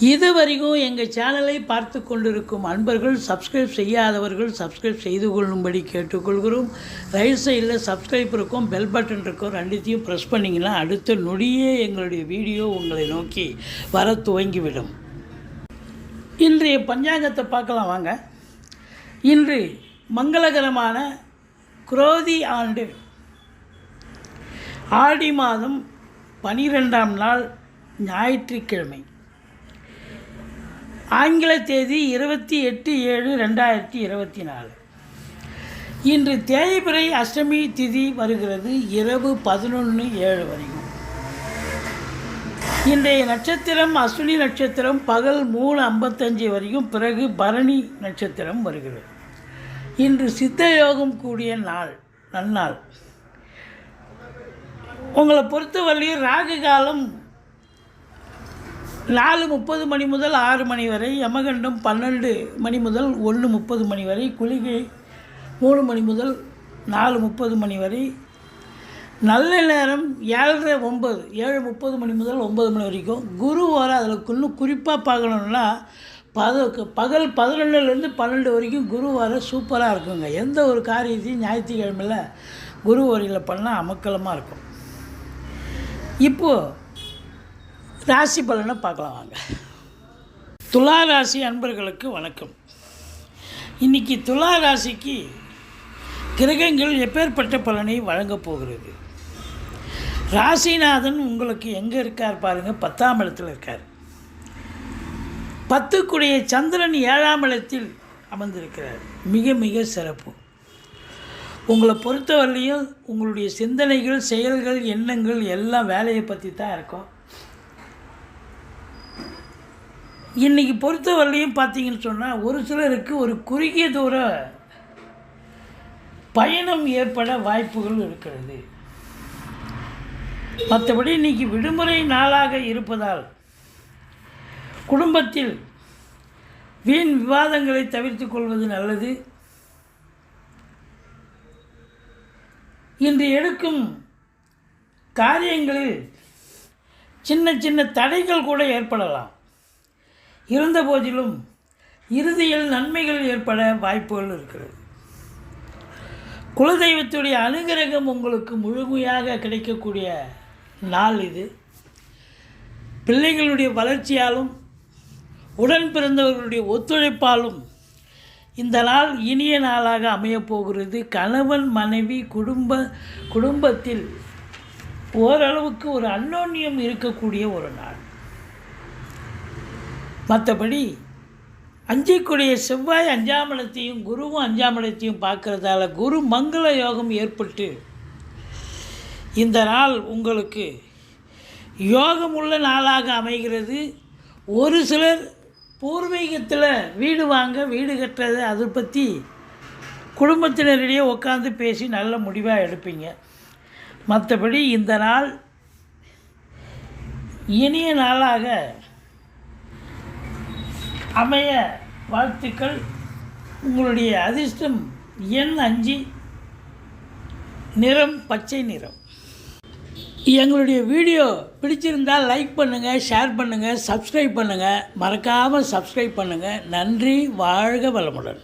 இதுவரைக்கும் எங்கள் சேனலை பார்த்து கொண்டிருக்கும் அன்பர்கள் சப்ஸ்கிரைப் செய்யாதவர்கள் சப்ஸ்கிரைப் செய்து கொள்ளும்படி கேட்டுக்கொள்கிறோம். ரைட் சைடில் சப்ஸ்கிரைப் இருக்கும் பெல் பட்டன் இருக்கும் ரெண்டுத்தையும் ப்ரெஸ் பண்ணிங்கன்னா அடுத்த நொடியே எங்களுடைய வீடியோ உங்களை நோக்கி வர துவங்கிவிடும். இன்றைய பஞ்சாங்கத்தை பார்க்கலாம் வாங்க. இன்று மங்களகரமான குரோதி ஆண்டு. ஆடி மாதம் பனிரெண்டாம் நாள் ஞாயிற்றுக்கிழமை. ஆங்கில தேதி இருபத்தி எட்டு ஏழு ரெண்டாயிரத்தி இருபத்தி நாலு. இன்று தேய்பிறை அஷ்டமி திதி வருகிறது இரவு பதினொன்று ஏழு வரைக்கும். இன்றைய நட்சத்திரம் அஸ்வினி நட்சத்திரம் பகல் மூணு ஐம்பத்தஞ்சு வரைக்கும் பிறகு பரணி நட்சத்திரம் வருகிறது. இன்று சித்த யோகம் கூடிய நாள் நன்னாள். உங்களை பொறுத்தவரையும் ராகு காலம் நாலு முப்பது மணி முதல் ஆறு மணி வரை யமகண்டம் பன்னெண்டு மணி முதல் ஒன்று முப்பது மணி வரை குளிகை மூணு மணி முதல் நாலு முப்பது மணி வரை நல்ல நேரம் ஏழரை ஒம்பது ஏழு முப்பது மணி முதல் ஒம்பது மணி வரைக்கும். குரு வர அதில் இன்னும் குறிப்பாக பார்க்கணுன்னா பத பகல் பதினொன்றுலேருந்து பன்னெண்டு வரைக்கும் குரு வர சூப்பராக இருக்குங்க. எந்த ஒரு காரியத்தையும் ஞாயிற்றுக்கிழமையில் குரு வரையில் பண்ணால் அமக்கலமாக இருக்கும். இப்போது ராசி பலனை பார்க்கலாம் வாங்க. துலா ராசி அன்பர்களுக்கு வணக்கம். இன்னைக்கு துலா ராசிக்கு கிரகங்கள் எப்பேற்பட்ட பலனை வழங்கப் போகிறது? ராசிநாதன் உங்களுக்கு எங்கே இருக்கார் பாருங்கள் பத்தாம் இடத்தில் இருக்கார். பத்துக்குடைய சந்திரன் ஏழாம் இடத்தில் அமர்ந்திருக்கிறார். மிக மிக சிறப்பு. உங்களை பொறுத்தவரையிலையும் உங்களுடைய சிந்தனைகள் செயல்கள் எண்ணங்கள் எல்லாம் வேலையை பற்றி தான் இருக்கும். இன்றைக்கி பொறுத்தவரையிலையும் பார்த்தீங்கன்னு சொன்னால் ஒரு சிலருக்கு ஒரு குறுகிய தூர பயணம் ஏற்பட வாய்ப்புகள் இருக்கிறது. மற்றபடி இன்றைக்கி விடுமுறை நாளாக இருப்பதால் குடும்பத்தில் வீண் விவாதங்களை தவிர்த்து கொள்வது நல்லது. இன்று எடுக்கும் காரியங்களில் சின்ன சின்ன தடைகள் கூட ஏற்படலாம். இருந்த போதிலும் இறுதியில் நன்மைகள் ஏற்பட வாய்ப்புகள் இருக்கிறது. குலதெய்வத்துடைய அனுகிரகம் உங்களுக்கு முழுமையாக கிடைக்கக்கூடிய நாள் இது. பிள்ளைகளுடைய வளர்ச்சியாலும் உடன் பிறந்தவர்களுடைய ஒத்துழைப்பாலும் இந்த நாள் இனிய நாளாக அமையப்போகிறது. கணவன் மனைவி குடும்ப குடும்பத்தில் ஓரளவுக்கு ஒரு அன்னோன்யம் இருக்கக்கூடிய ஒரு நாள். மற்றபடி அஞ்சைக்குடைய செவ்வாய் அஞ்சாமலத்தையும் குருவும் அஞ்சாமலத்தையும் பார்க்கறதால குரு மங்கள யோகம் ஏற்பட்டு இந்த நாள் உங்களுக்கு யோகமுள்ள நாளாக அமைகிறது. ஒரு சிலர் பூர்வீகத்தில் வீடு வாங்க வீடு கட்டுறது அதை பற்றி குடும்பத்தினரிடையே உட்காந்து பேசி நல்ல முடிவாக எடுப்பீங்க. மற்றபடி இந்த நாள் இனிய நாளாக அமைய வாழ்த்துக்கள். உங்களுடைய அதிர்ஷ்டம் எண் அஞ்சு நிறம் பச்சை நிறம். எங்களுடைய வீடியோ பிடிச்சிருந்தால் லைக் பண்ணுங்கள் ஷேர் பண்ணுங்கள் சப்ஸ்கிரைப் பண்ணுங்கள் மறக்காமல் சப்ஸ்கிரைப் பண்ணுங்கள் நன்றி வாழ்க வளமுடன்.